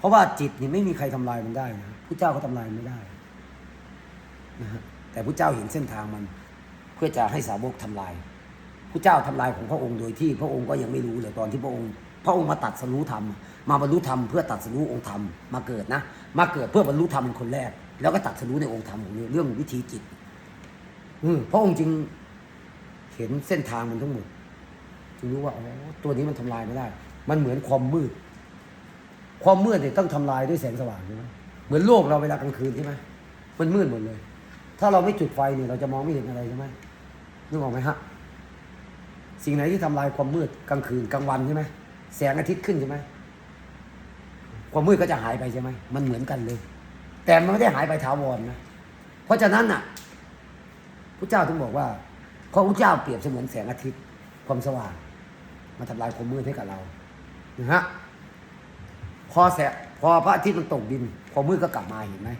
เพราะว่าจิตนี่ไม่มีใครทำลายมันได้นะผู้เจ้าก็ทำลายไม่ได้นะฮะแต่ผู้เจ้าเห็นเส้นทางมัน เพื่อจะให้สาวกทำลายผู้เจ้าทำลายของพระองค์โดยที่พระองค์ก็ยังไม่รู้เลยตอนที่พระองค์ พระองค์มาตัดสรู้ธรรมมาบรรลุธรรมเพื่อตัดสรู้องค์ธรรมมาเกิดนะ มาเกิดเพื่อบรรลุธรรมเป็นคนแรก แล้วก็ตัดสรู้ในองค์ธรรมของเรื่องวิธีจิต อืพระองค์จึงเห็นเส้นทางมันทั้งหมดจึงรู้ว่าอ๋อตัวนี้มันทำลายไม่ได้ มันเหมือนความมืด ความมืดเนี่ยต้องทำลายด้วยแสงสว่างใช่ไหมเหมือนโลกเราเวลากลางคืนใช่ไหมมันมืดหมดเลย ถ้าเราไม่จุดไฟเนี่ยเราจะมองไม่เห็นอะไรใช่ไหมนึกออกไหมฮะสิ่งไหนที่ทำลายความมืดกลางคืนกลางวันใช่ไหมแสงอาทิตย์ขึ้นใช่ไหมความมืดก็จะหายไปใช่ไหมมันเหมือนกันเลย แต่มันไม่ได้หายไปถาวรนะเพราะฉะนั้นน่ะพระเจ้าถึงบอกว่าพระพุทธเจ้าเปรียบเสมือนแสงอาทิตย์ความสว่างมาทำลายความมืดให้กับเรานะฮะ พอแสพอพระอาทิตย์มันตกดินความมืดก็กลับมาเห็นไหม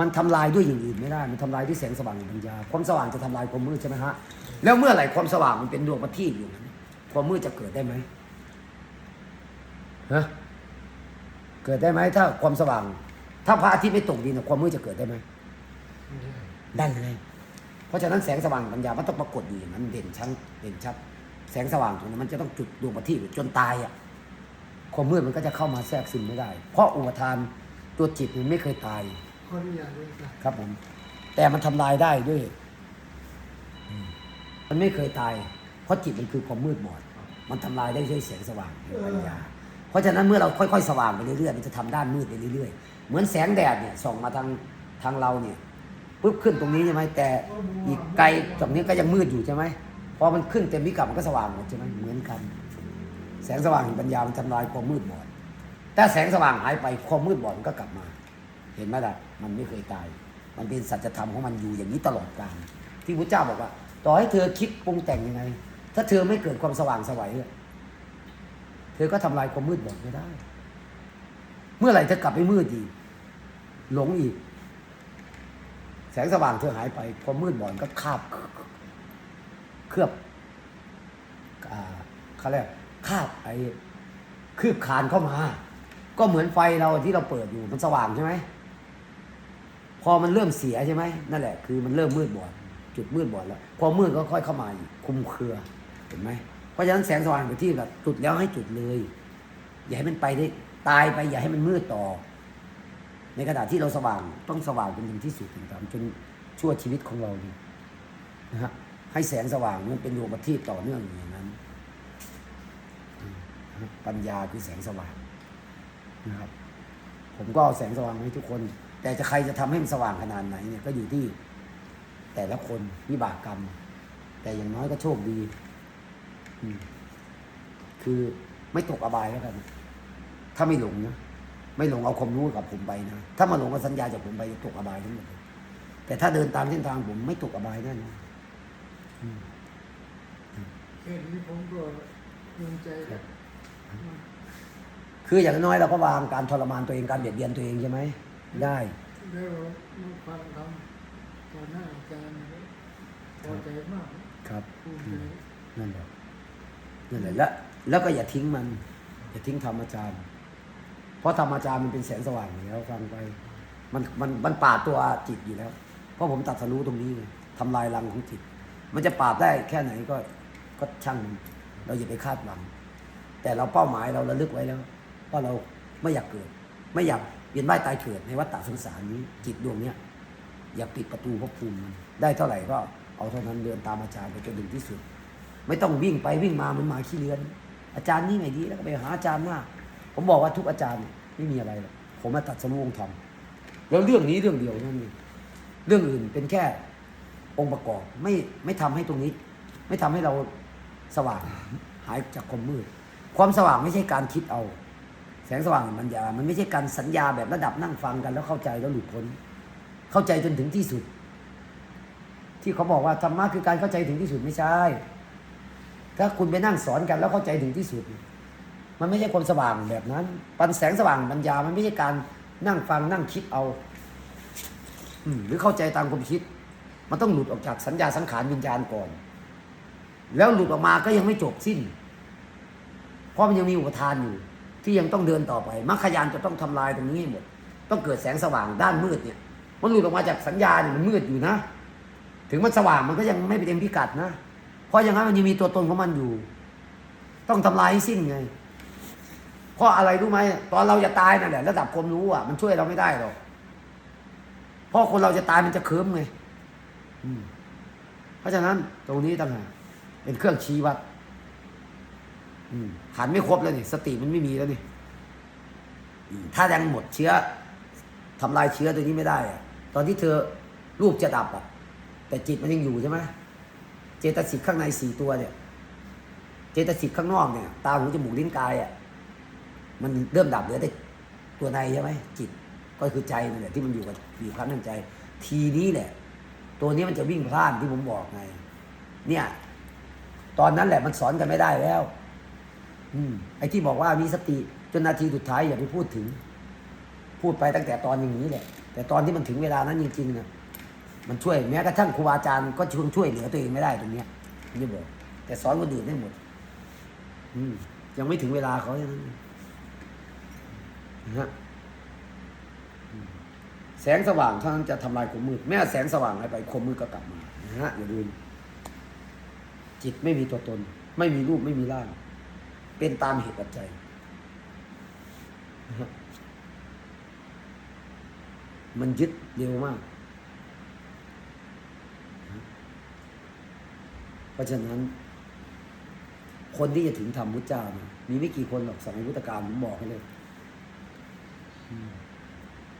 มันทำลายด้วยอย่างอื่นไม่ได้ มันทำลายด้วยแสงสว่างแห่งปัญญา ความสว่างจะทำลายความมืดใช่ไหมฮะ แล้วเมื่อไหร่ความสว่างมันเป็นดวงประทีปอยู่นั้นความมืดจะเกิดได้ไหมฮะ เกิดได้ไหมถ้าความสว่าง ถ้าพระอาทิตย์ไม่ตกดินความมืดจะเกิดได้ไหมได้เลยเพราะฉะนั้นแสงสว่างปัญญา มันต้องปรากฏอยู่อย่างนั้นเด่นชัด เด่นชัด แสงสว่างตรงนั้นมันจะต้องจุดดวงประทีปจนตายอะ ความมืดมันก็จะเข้ามาแทรกซึมไม่ได้ เพราะอุปทานตัวจิตมันไม่เคยตายขออนุญาตด้วยครับครับผม แต่มันทำลายได้ด้วยอืมมันไม่เคยตาย เพราะจิตมันคือความมืดบอด มันทำลายได้ด้วยแสงสว่างแห่งปัญญา เพราะฉะนั้นเมื่อเราค่อยๆ สว่างไปเรื่อยๆ มันจะทำด้านมืดไปเรื่อยๆ เหมือนแสงแดดเนี่ยส่องมาทางทางเราเนี่ยปุ๊บขึ้นตรงนี้ใช่ไหมแต่อีกไกลจากนี้ก็ยังมืดอยู่ใช่ไหมพอมันขึ้นเต็มพิกัดมันก็สว่างหมดใช่ไหมเหมือนกัน แสงสว่างแห่งปัญญามันทำลายความมืดบอดแต่แสงสว่างหายไปความมืดบอดมันก็กลับมา เห็นไหมล่ะมันไม่เคยตาย มันเป็นสัจธรรมของมันอยู่อย่างนี้ตลอดกาลที่พระเจ้าบอกว่า ต่อให้เธอคิดปรุงแต่งยังไง ถ้าเธอไม่เกิดความสว่างสวัยเธอก็ทำลายความมืดบอดไม่ได้ เมื่อไหร่เธอกลับไปมืดอีกหลงอีก แสงสว่างเธอหายไปความมืดบอดก็คาบเคลือบอ่าเขาเรียก คาบไอ้คืบคานเข้ามา ก็เหมือนไฟเราที่เราเปิดอยู่มันสว่างใช่ไหมพอมันเริ่มเสียใช่ไหมนั่นแหละคือมันเริ่มมืดบอดจุดมืดบอดแล้ว พอมืดก็ค่อยเข้ามาอีกคุมเครือเห็นไหมเพราะฉะนั้นแสงสว่างไปที่แบบจุดแล้วให้จุดเลย อย่าให้มันไปได้ตายไปอย่าให้มันมืดต่อ ในขณะที่เราสว่างต้องสว่างเป็นถึงที่สุดถึงตามจนชั่วชีวิตของเรานะฮะให้แสงสว่างมันเป็นดวงประทีปต่อเนื่องอย่างนั้น ปัญญาคือแสงสว่างนะครับ ผมก็เอาแสงสว่างให้ทุกคน แต่จะใครจะทำให้มันสว่างขนาดไหนเนี่ยก็อยู่ที่แต่ละคนวิบากกรรม แต่อย่างน้อยก็โชคดีคือไม่ตกอบายแล้วกัน ถ้าไม่หลงนะไม่หลงเอาความรู้กับผมไปนะถ้ามาหลงกับสัญญาจากผมไปจะตกอบายทั้งหมดแต่ถ้าเดินตามเส้นทางผมไม่ตกอบายแน่นอนอืมแค่นี้ผมก็ภูมิใจแล้ว คืออย่างน้อยเราก็วางการทรมานตัวเองการเบียดเบียนตัวเองใช่ไหมได้แล้วมาฟังคำต่อหน้าอาจารย์เนี่ยพอใจมากครับภูมิใจนั่นแหละนั่นแหละแล้วแล้วก็อย่าทิ้งมัน อย่าทิ้งธรรมอาจารย์ เพราะธรรมอาจารย์มันเป็นแสงสว่างอยู่แล้วฟังไป มันมันมันปราดตัวจิตอยู่แล้ว เพราะผมตัดสรู้ตรงนี้ไงทำลายรังของจิต มันจะปราบได้แค่ไหนก็ก็ช่างมันเราอย่าไปคาดหวัง แต่เราเป้าหมายเราระลึกไว้แล้วว่าเราไม่อยากเกิด ไม่อยากเวียนว่ายตายเกิดในวัฏฏะสงสารนี้จิตดวงเนี้ยอย่าปิดประตูภพภูมิมันได้เท่าไหร่ก็เอาเท่านั้นเดินตามอาจารย์ไปจนถึงที่สุด ไม่ต้องวิ่งไปวิ่งมาเหมือนหมาขี้เลือนอาจารย์นี่ไงดีแล้วก็ไปหาอาจารย์หน้า ผมบอกว่าทุกอาจารย์ไม่มีอะไรหรอกผมมาตัดสรู้องธรรมแล้วเรื่องนี้เรื่องเดียวนั่นเองเรื่องอื่นเป็นแค่องค์ประกอบไม่ไม่ทำให้ตรงนี้ ไม่ทำให้เราสว่างหายจากความมืด ความสว่างไม่ใช่การคิดเอา แสงสว่างมันยามันไม่ใช่การสัญญาแบบระดับนั่งฟังกัน แล้วเข้าใจแล้วหลุดพ้น เข้าใจจนถึงที่สุด ที่เขาบอกว่าธรรมะคือการเข้าใจถึงที่สุดไม่ใช่ ถ้าคุณไปนั่งสอนกันแล้วเข้าใจถึงที่สุด มันไม่ใช่ความสว่างแบบนั้น ปันแสงสว่างปัญญา มันไม่ใช่การนั่งฟังนั่งคิดเอาอืหรือเข้าใจตามความคิด มันต้องหลุดออกจากสัญญาสังขารวิญญาณก่อน แล้วหลุดออกมาก็ยังไม่จบสิ้น ราะมันยังมีอุปทานอยู่ ที่ยังต้องเดินต่อไปมรรคยานจะต้องทำลายตรงนี้ให้หมด ต้องเกิดแสงสว่างด้านมืดเนี่ย มันหลุดออกมาจากสัญญาเนี่ยมันมืดอยู่นะ ถึงมันสว่างมันก็ยังไม่เป็นเต็มพิกัดนะ เพราะอย่างนั้นมันยังมีตัวตนของมันอยู่ ต้องทำลายให้สิ้นไง เพราะอะไรรู้ไหมตอนเราจะตายนั่นแหละระดับความรู้อะมันช่วยเราไม่ได้หรอกเพราะคนเราจะตายมันจะเคิมไงอืมเพราะฉะนั้นตรงนี้ต่างหากเป็นเครื่องชี้วัด อืมหันไม่ครบแล้วนี่สติมันไม่มีแล้วนี่อืมถ้ายังหมดเชื้อทำลายเชื้อตัวนี้ไม่ได้อะตอนที่เธอรูปจะดับอะ แต่จิตมันยังอยู่ใช่ไหมเจตสิกข้างในสี่ตัวเนี่ย เจตสิกข้างนอกเนี่ย ตาหูจมูกลิ้นกายอะมันเริ่มดับเหลือแต่ตัวในใช่ไหมจิตก็คือใจนั่นแหละที่มันอยู่กับอยู่ครั้งในใจ ทีนี้แหละ ตัวนี้มันจะวิ่งพล่านที่ผมบอกไง เนี่ย ตอนนั้นแหละมันสอนกันไม่ได้แล้ว อืมไอ้ที่บอกว่ามีสติจนนาทีสุดท้ายอย่าไปพูดถึง พูดไปตั้งแต่ตอนอย่างนี้แหละ แต่ตอนที่มันถึงเวลานั้นจริงๆนะมันช่วยแม้กระทั่งครูบาอาจารย์ก็ช่วยช่วยเหลือตัวเองไม่ได้ตรงเนี้ยนี่บอกแต่สอนคนอื่นได้หมด อืมยังไม่ถึงเวลาเขาอย่างนั้นนะฮะแสงสว่างเท่านั้นจะทำลายความมืดแม้แสงสว่างหายไปความมืดก็กลับมานะฮะอย่าลืมจิตไม่มีตัวตน ไม่มีรูปไม่มีร่าง เป็นตามเหตุปัจจัยนะฮะมันยึดเร็วมาก เพราะฉะนั้น คนที่จะถึงธรรมพุทธเจ้าเนี่ยมีไม่กี่คนหรอกสมัยพุทธกาลผมบอกให้เลยอืม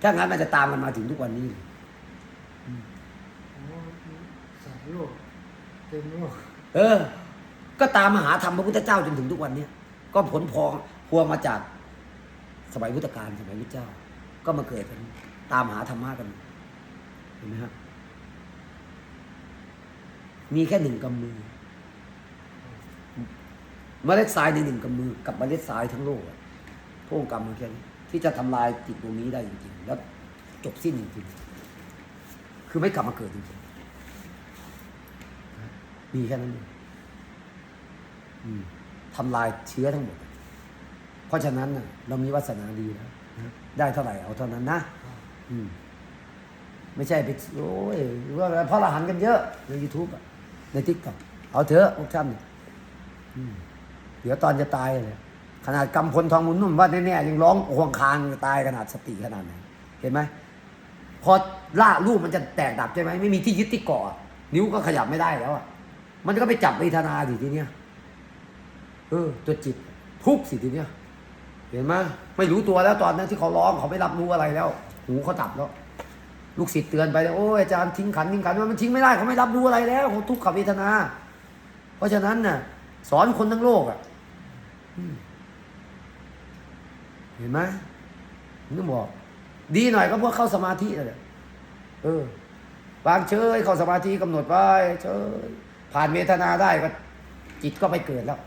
ถ้างั้นมันจะตามกันมาถึงทุกวันนี้เลยโอ้สามโลกเต็มโลกเออ ก็ตามมาหาธรรมพระพุทธเจ้าจนถึงทุกวันเนี้ย ก็ผลพองพวงมาจากสมัยพุทธกาลสมัยพุทธเจ้า ก็มาเกิดกันตามหาธรรมะกันเห็นไหมครับมีแค่หนึ่งกำมือเมล็ดทรายในหนึ่งกำมือกับเมล็ดทรายทั้งโลกพวกกรรมมันแค่นี้ที่จะทำลายจิตดวงนี้ได้จริงๆ แล้วจบสิ้นจริงๆ คือไม่กลับมาเกิดจริงๆมีแค่นั้นเองอืม ทำลายเชื้อทั้งหมด เพราะฉะนั้นเรามีวาสนาดีแล้วนะได้เท่าไหร่เอาเท่านั้นนะอืมไม่ใช่ไปโอ้ยว่าเพราะเราหันกันเยอะใน YouTube อะในทิกต็อกเอาเถอะพวกท่านเนี่ยอืมเดี๋ยวตอนจะตายเลยขนาดกำพลทองมุนนุ่มว่าแน่ๆยังร้องห่วงคางตายขนาดสติขนาดไหนเห็นไหมพอล่ารูปมันจะแตกดับใช่ไหมไม่มีที่ยึดที่เกาะนิ้วก็ขยับไม่ได้แล้วอะมันก็ไปจับเวทนาสิทีเนี้ย เออตัวจิตทุกสิทีเนี้ยเห็นไหมไม่รู้ตัวแล้วตอนนั้นที่เขาร้องเขาไม่รับรู้อะไรแล้ว หูเขาดับแล้ว ลูกศิษย์เตือนไปแล้วโอ้ยอาจารย์ทิ้งขันทิ้งขันมันทิ้งไม่ได้เขาไม่รับรู้อะไรแล้วเขาทุกขเวทนา เพราะฉะนั้นน่ะ สอนคนทั้งโลกอะเห็นไหมนึกบอก ดีหน่อยก็พวกเข้าสมาธินั่นแหละเออวางเฉยเข้าสมาธิกำหนดไว้เฉยผ่านเวทนาได้ก็จิตก็ไปเกิดแล้ว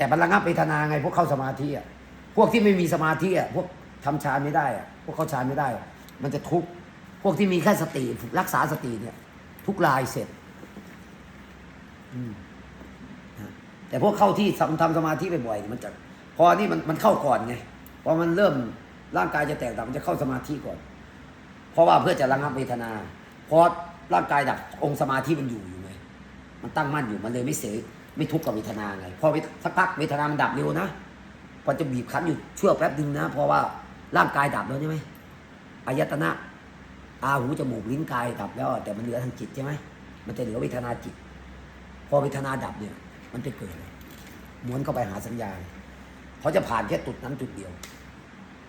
แต่มันระงับเวทนาไง พวกเข้าสมาธิอะพวกที่ไม่มีสมาธิอะพวกทำฌานไม่ได้อะพวกเข้าฌานไม่ได้ มันจะทุกข์พวกที่มีแค่สติรักษาสติเนี่ย ทุกรายเสร็จแต่พวกเข้าที่ทำทำสมาธิบ่อยๆมันจะพอนี่มันมันเข้าก่อนไงพอมันเริ่มร่างกายจะแตกดับมันจะเข้าสมาธิก่อน เพราะว่าเพื่อจะระงับเวทนาพอร่างกายดับองค์สมาธิมันอยู่อยู่ไงมันตั้งมั่นอยู่มันเลยไม่เสีย ไม่ทุกข์กับเวทนาไงพอสักพักเวทนามันดับเร็วนะพอจะบีบคั้นอยู่ชั่วแป๊บนึงนะ เพราะว่าร่างกายดับแล้วใช่ไหมอายตนะอาหูจมูกลิ้นกายดับแล้ว แต่มันเหลือทางจิตใช่ไหมมันจะเหลือเวทนาจิต พอเวทนาดับเนี่ย มันจะเกิดม้วนเข้าไปหาสัญญาเขาจะผ่านแค่จุดนั้นจุดเดียว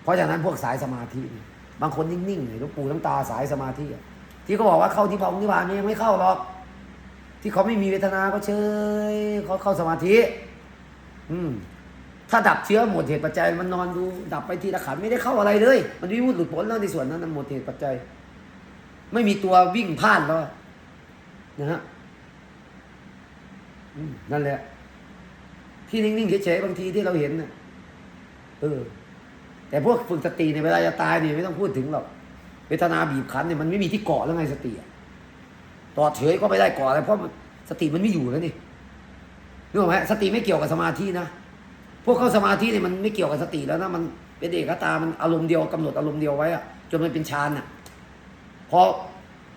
เพราะฉะนั้นพวกสายสมาธิ บางคนนิ่งๆเลยลูกปูน้ำตาสายสมาธิที่เขาบอกว่าเข้าที่พองนิพพานนี่ยังไม่เข้าหรอก ที่เขาไม่มีเวทนาก็เฉยเขาเข้าสมาธิ อืม ถ้าดับเชื้อหมดเหตุปัจจัย มันนอนดูดับไปทีละขันไม่ได้เข้าอะไรเลย มันวิมุตหลุดพ้นแล้วในส่วนนั้นหมดเหตุปัจจัย ไม่มีตัววิ่งพลาดแล้วนะฮะนั่นแหละ ที่นิ่งๆเฉยๆบางทีที่เราเห็นน่ะเออ แต่พวกฝึกสติเนี่ยเวลาจะตายเนี่ยไม่ต้องพูดถึงหรอกเวทนาบีบคั้นเนี่ยมันไม่มีที่เกาะแล้วไงสติอะ ต่อเฉยก็ไม่ได้กาะอะไรเพราะสติมันไม่อยู่แล้วนี่นึกออกไหมสติไม่เกี่ยวกับสมาธินะ พวกเข้าสมาธิเนี่ยมันไม่เกี่ยวกับสติแล้วนะมันเป็นเอกตา มันอารมณ์เดียวกำหนดอารมณ์เดียวไว้อะจนมันเป็นฌานอะพอ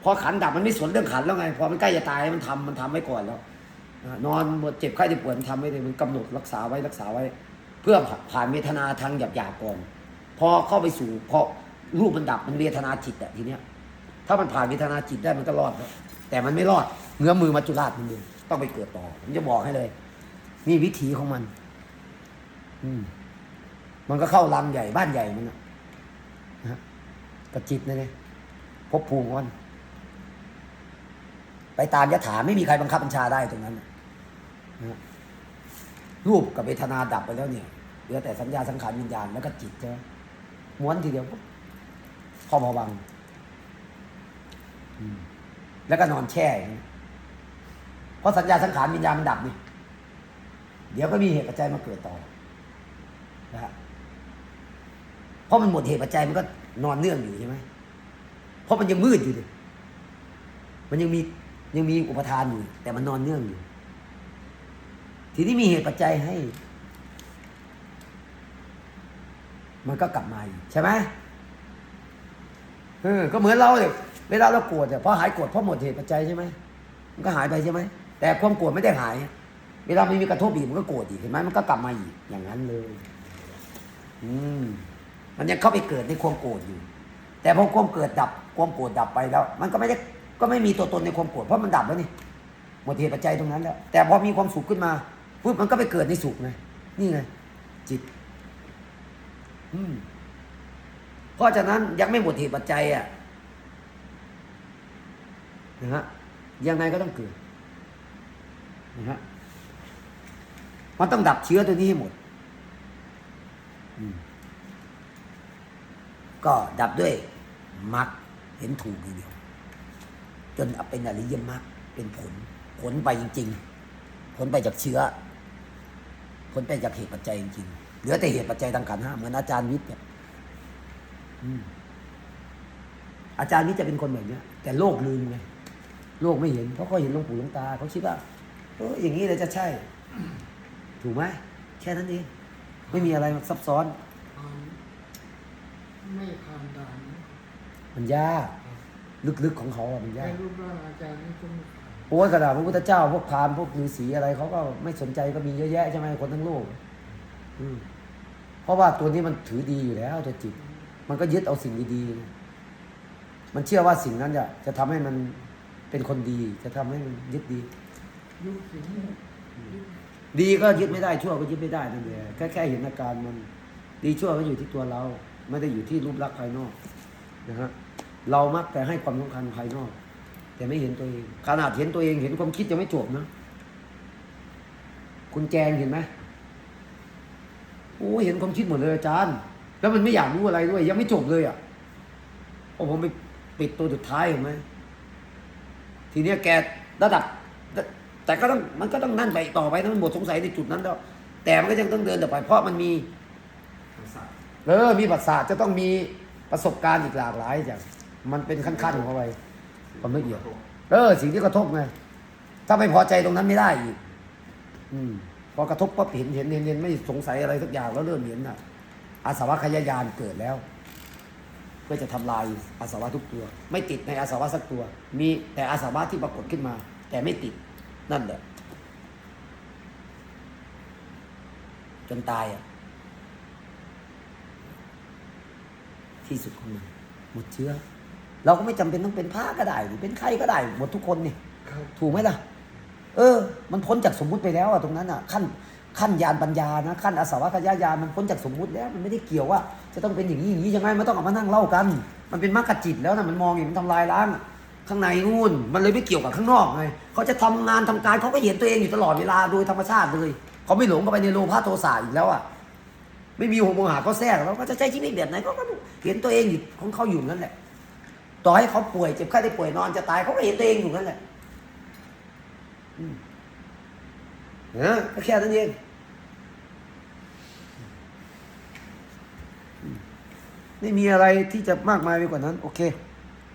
พอขันดับมันไม่สนเรื่องขันแล้วไง พอมันใกล้จะตายมันทำมันทำไว้ก่อนแล้วนอนหมดเจ็บไข้ได้ป่วยมันทำไว้เลยมันกำหนดรักษาไว้รักษาไว้ เพื่อผ่านเวทนาทางหยาบๆก่อน พอเข้าไปสู่พอรูปมันดับมันเวทนาจิตอะทีเนี้ยถ้ามันผ่านเวทนาจิตได้มันก็รอดแล้ว แต่มันไม่รอดเงื้อมือมาจุฬาชมันเดียวต้องไปเกิดต่อ ผมจะบอกให้เลย นี่วิถีของมัน อืม มันก็เข้ารังใหญ่บ้านใหญ่มันนะนะฮะกับจิตนะเนี่ยภพภูมิมันไปตามยถาไม่มีใครบังคับบัญชาได้ตรงนั้นนะรูปกับเวทนาดับไปแล้วเนี่ยเหลือแต่สัญญาสังขารวิญญาณแล้วก็จิตใช่ไหมม้วนทีเดียวปุ๊บเข้ามาวัง อืม แล้วก็นอนแช่อย่างนี้เพราะสัญญาสังขารวิญญาณมันดับนี่เดี๋ยวก็มีเหตุปัจจัยมาเกิดต่อนะฮะเพราะมันหมดเหตุปัจจัยมันก็นอนเนื่องอยู่ใช่ไหมเพราะมันยังมืดอยู่ดิมันยังมียังมีอุปทานอยู่ แต่มันนอนเนื่องอยู่ ทีนี้มีเหตุปัจจัยให้ มันก็กลับมาอีกใช่ไหมเออก็เหมือนเราเนี่ย เวลาเราโกรธเนี่ยพอหายโกรธเพราะหมดเหตุปัจจัยใช่ไหมมันก็หายไปใช่ไหมแต่ความโกรธไม่ได้หาย เวลาไมันมีกระทบอีกมันก็โกรธอีกเห็นไหมมันก็กลับมาอีกอย่างนั้นเลย อืมมันยังเข้าไปเกิดในความโกรธอยู่ แต่พอความเกิดดับความโกรธดับไปแล้ว มันก็ไม่ได้ก็ไม่มีตัวตนในความโกรธเพราะมันดับแล้วนี่หมดเหตุปัจจัยตรงนั้นแล้วแต่พอมีความสุขขึ้นมาปุ๊บมันก็ไปเกิดในสุขไงนี่ไงจิต อืมเพราะฉะนั้นยังไม่หมดเหตุปัจจัยอะ นะฮะยังไงก็ต้องเกิดนะฮะมันต้องดับเชื้อตัวนี้ให้หมดอืมก็ดับด้วยมรรคเห็นถูกทีเดียว จนเป็นอริยมรรคเป็นผล ผลไปจริง ๆ ผลไปจากเชื้อ ผลไปจากเหตุปัจจัยจริงๆเหลือแต่เหตุปัจจัยทางขันห้าเหมือนอาจารย์วิทย์เนี่ยอืมอาจารย์นี่จะเป็นคนแบบเนี้ยแต่โลกลืมไง โลกไม่เห็น เพราะเขาเห็นหลวงปู่หลวงตาเขาคิดว่าเอออย่างนี้เลยจะใช่ ถูกไหมแค่นั้นเองไม่มีอะไรซับซ้อนผ่านไม่ผ่านด่านนะมันยากลึกๆของเขาอะมันในยากรูปร่างอาจารย์นี่ก็ไม่ผ่านโอ้ยกระดาษพระพุทธเจ้าพวกพราหมณ์พวกฤาษีอะไรเขาก็ไม่สนใจก็มีเยอะแยะใช่ไหมคนทั้งโลกอืมเพราะว่าตัวนี้มันถือดีอยู่แล้วตัวจิต มันก็ยึดเอาสิ่งดีๆ มันเชื่อว่าสิ่งนั้นจะจะทำให้มัน เป็นคนดีจะทำให้มันยึดดียุคสิงห์ดีก็ยึดไม่ได้ชั่วก็ยึดไม่ได้นั่นเองแค่แค่เห็นอาการมัน ดีชั่วก็อยู่ที่ตัวเรา ไม่ได้อยู่ที่รูปลักษณ์ภายนอกนะฮะเรามักแต่ให้ความสำคัญภายนอก แต่ไม่เห็นตัวเอง ขนาดเห็นตัวเองเห็นความคิดยังไม่จบนะคุณแจงเห็นไหมโอ้เห็นความคิดหมดเลยอาจารย์ แล้วมันไม่อยากรู้อะไรด้วย ยังไม่จบเลยอะโอ้ผมไปปิดตัวสุดท้ายเห็นไหม ทีเนี้ยแกระดับ แต่ก็ต้องมันก็ต้องนั่นไปต่อไปนะมันหมดสงสัยในจุดนั้นแล้วแต่มันก็ยังต้องเดินต่อไปเพราะมันมีเออมีประสาทจะต้องมีประสบการณ์อีกหลากหลายอย่างมันเป็นขั้นๆของเขาไปความละเอียดเออสิ่งที่กระทบไงถ้าไม่พอใจตรงนั้นไม่ได้อีกอืมพอกระทบปั๊บเห็นเห็นเห็นเห็นไม่สงสัยอะไรสักอย่างแล้วเริ่มเห็นน่ะอาสวะขยายานเกิดแล้ว เพื่อจะทำลายอาสวะทุกตัว ไม่ติดในอาสวะสักตัว มีแต่อาสวะที่ปรากฏขึ้นมา แต่ไม่ติดนั่นแหละจนตายอะที่สุดของมันหมดเชื้อ เราก็ไม่จำเป็นต้องเป็นพระก็ได้ หรือเป็นใครก็ได้ หมดทุกคนนี่ครับถูกไหมล่ะ เออ มันพ้นจากสมมุติไปแล้วอะตรงนั้นอะขั้นขั้นญาณปัญญานะขั้นอาสวะขยายานมันพ้นจากสมมุติแล้ว มันไม่ได้เกี่ยวว่า จะต้องเป็นอย่างนี้อย่างนี้ใช่ไหมไม่ต้องเอามานั่งเล่ากัน มันเป็นมรรคจิตแล้วนะมันมองอย่างมันทำลายล้างข้างในนู่นมันเลยไม่เกี่ยวกับข้างนอกไงเขาจะทำงานทำการเขาก็เห็นตัวเองอยู่ตลอดเวลาโดยธรรมชาติเลยเขาไม่หลงเข้าไปในโลภะโทสะอีกแล้วอะไม่มีหัวโมหะเขาแทรกแล้วก็จะใช้ชีวิตแบบไหนก็เห็นตัวเองอยู่ของเขาอยู่นั่นแหละ ต่อให้เขาป่วยเจ็บไข้ได้ป่วยนอนจะตายเขาก็เห็นตัวเองอยู่นั่นแหละเออก็แค่นั้นเองอืม ไม่มีอะไรที่จะมากมายไปกว่านั้น โอเค